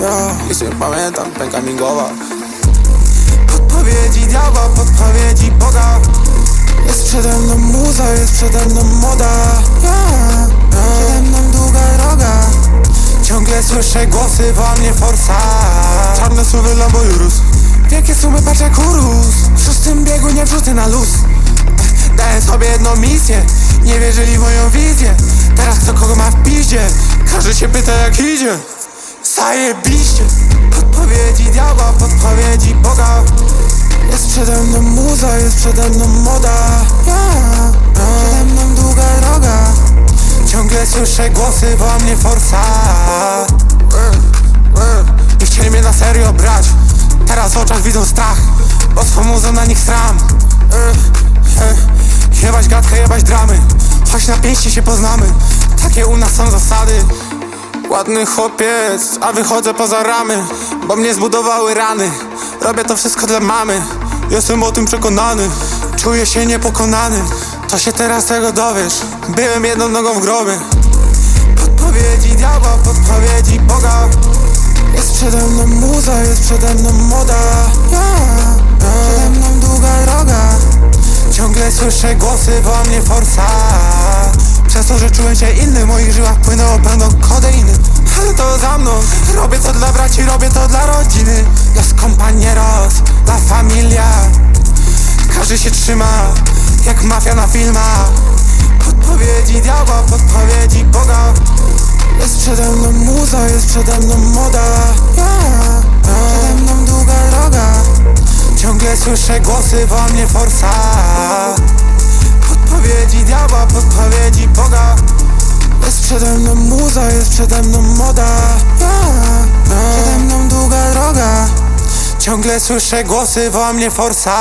Ja, jeśli pamiętam, pęka mi głowa Podpowiedzi diabła, podpowiedzi Boga. Jest przede mną muza, jest przede mną moda. Ja. Przede mną długa droga. Ciągle słyszę głosy, wo mnie forsa. Czarne słowy Lambo Urus Wielkie sumy, patrz jak urósł. W szóstym biegu nie wrzucę na luz. Dałem sobie jedną misję. Nie wierzyli w moją wizję. Teraz kto kogo ma w piździe? Każdy się pyta jak idzie Zajebiście. Podpowiedzi diabła, podpowiedzi Boga. Jest przede mną muza, jest przede mną moda. Ja. Przede mną długa droga. Ciągle słyszę głosy, wo mnie forsa. Nie chcieli mnie na serio brać. Teraz w oczach widzą strach Bo swą muzą na nich sram. Jebać gadkę, jebać dramy. Choć na pięści się poznamy. Takie u nas są zasady Ładny chłopiec, a wychodzę poza ramy Bo mnie zbudowały rany. Robię to wszystko dla mamy Jestem o tym przekonany. Czuję się niepokonany To się teraz tego dowiesz. Byłem jedną nogą w grobie. Podpowiedzi diabła, podpowiedzi Boga. Jest przede mną muza, jest przede mną moda. Ja. Przede mną długa droga. Ciągle słyszę głosy, wo mnie forsa Przez to, że czułem się inny. W moich żyłach płynęło pełno kodeiny. Ale to za mną. Robię to dla braci, robię to dla rodziny. Los compañeros, la familia. Każdy się trzyma Jak mafia na filmach. Podpowiedzi diabła, podpowiedzi Boga. Jest przede mną muza, jest przede mną moda. Ja. Przede mną długa droga. Ciągle słyszę głosy, wo mnie forsa. Podpowiedzi podpowiedzi Boga. Jest przede mną muza, jest przede mną moda. Przede mną długa droga. Ciągle słyszę głosy, wo mnie forsa